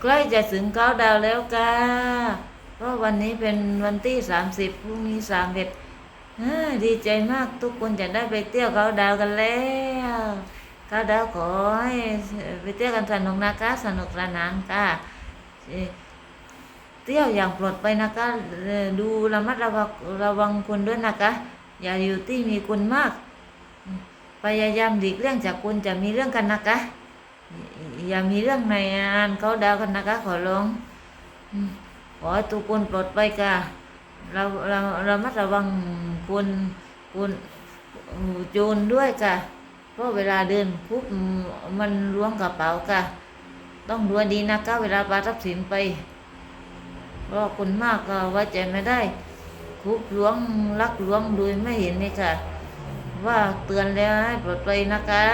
ใกล้จะถึงเก้าดาวแล้วกาเพราะวันนี้เป็นวันที่สามสิบพรุ่งนี้สามเอ็ดดีใจมากทุกคนจะได้ไปเที่ยวเก้าดาวกันแล้วเก้าดาวขอให้ไปเที่ยวกันสนุกนะคะสนุกสนานค่ะเที่ยวอย่างปลอดภัยนะคะ ดูระมัดระวังระวังคนด้วยนะคะ อย่าอยู่ที่มีคนมาก พยายามหลีกเลี่ยงจากคนจะมีเรื่องกันนะคะ อย่ามีเรื่องในงานเขาดาวกันนะคะขอร้องขอให้ทุกคนปลอดภัยค่ะเราเราเรามัดระวังคนคนโจรด้วยค่ะเพราะเวลาเดินปุ๊บมันล้วงกระเป๋าค่ะ ต้องดูดีนะคะเวลาปาทรัพย์สินไปเพราะคนมากก็ไว้ใจไม่ได้คุบล้วงลักล้วงโดยไม่เห็นนี่ค่ะ ว่าเตือนแล้วให้ปลอดภัยนะคะ